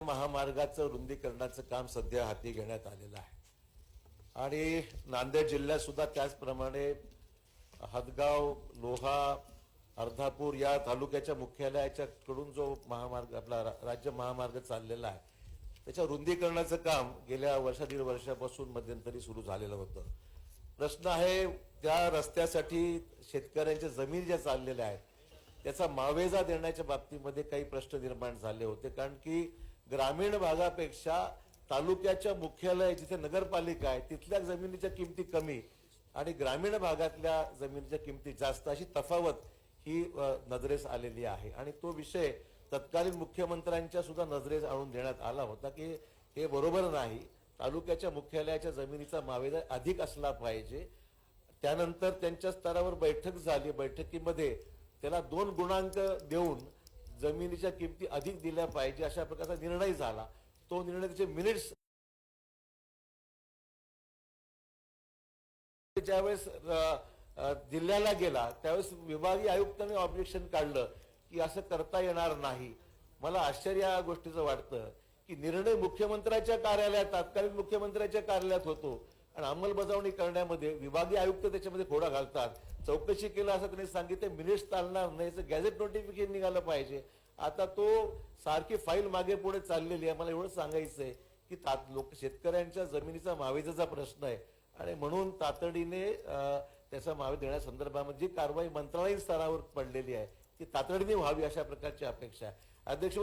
महामार्गाचं रुंदीकरणाचं काम सध्या हाती घेण्यात आलेलं आहे. आणि नांदेड जिल्ह्यात सुद्धा त्याचप्रमाणे हदगाव लोहा अर्धापूर या तालुक्याच्या मुख्यालयाच्या कडून जो महामार्ग आपला राज्य महामार्ग चाललेला आहे त्याच्या रुंदीकरणाचं काम गेल्या वर्षा दीड वर्षापासून मध्यंतरी सुरू झालेलं होतं. प्रश्न आहे त्या रस्त्यासाठी शेतकऱ्यांच्या जमीन ज्या चाललेल्या आहेत त्याचा मावेजा देण्याच्या बाबतीमध्ये काही प्रश्न निर्माण झाले होते. कारण की ग्रामीण भागापेक्षा तालुक्याच्या मुख्यालय जिथे नगरपालिका आहे तिथल्या जमिनीच्या किमती कमी आणि ग्रामीण भागातल्या जमिनीच्या किमती जास्त अशी तफावत ही नजरेस आलेली आहे. आणि तो विषय तत्कालीन मुख्यमंत्र्यांच्या सुद्धा नजरेस आणून देण्यात आला होता की हे बरोबर नाही. तालुक्याच्या मुख्यालयाच्या जमिनीचा मावेजा अधिक असला पाहिजे. त्यानंतर त्यांच्या स्तरावर बैठक झाली. बैठकीमध्ये त्याला दोन गुणांक देऊन जमिनीच्या किमती अधिक दिल्या पाहिजे अशा प्रकारचा निर्णय झाला. तो निर्णय त्याचे मिनिट्स ज्यावेळेस जिल्ह्याला गेला त्यावेळेस विभागीय आयुक्तांनी ऑब्जेक्शन काढलं की असं करता येणार नाही. मला आश्चर्य या गोष्टीचं वाटतं की निर्णय मुख्यमंत्र्याच्या कार्यालयात तात्कालीन मुख्यमंत्र्याच्या कार्यालयात होतो. आणि अंमलबजावणी करण्यामध्ये विभागीय आयुक्त त्याच्यामध्ये खोडा घालतात. चौकशी केलं असं त्यांनी सांगितलं मिनिट्स चालणार नाही याचं गॅझेट नोटिफिकेशन निघालं पाहिजे. आता तो सारखी फाईल मागे पुढे चाललेली आहे. मला एवढं सांगायचं आहे की तात लोक शेतकऱ्यांच्या जमिनीचा मावेजाचा प्रश्न आहे. आणि म्हणून तातडीने त्याचा मावे देण्यासंदर्भामध्ये जी कारवाई मंत्रालयीन स्तरावर पडलेली आहे ती तातडीने व्हावी अशा प्रकारची अपेक्षा आहे. अध्यक्ष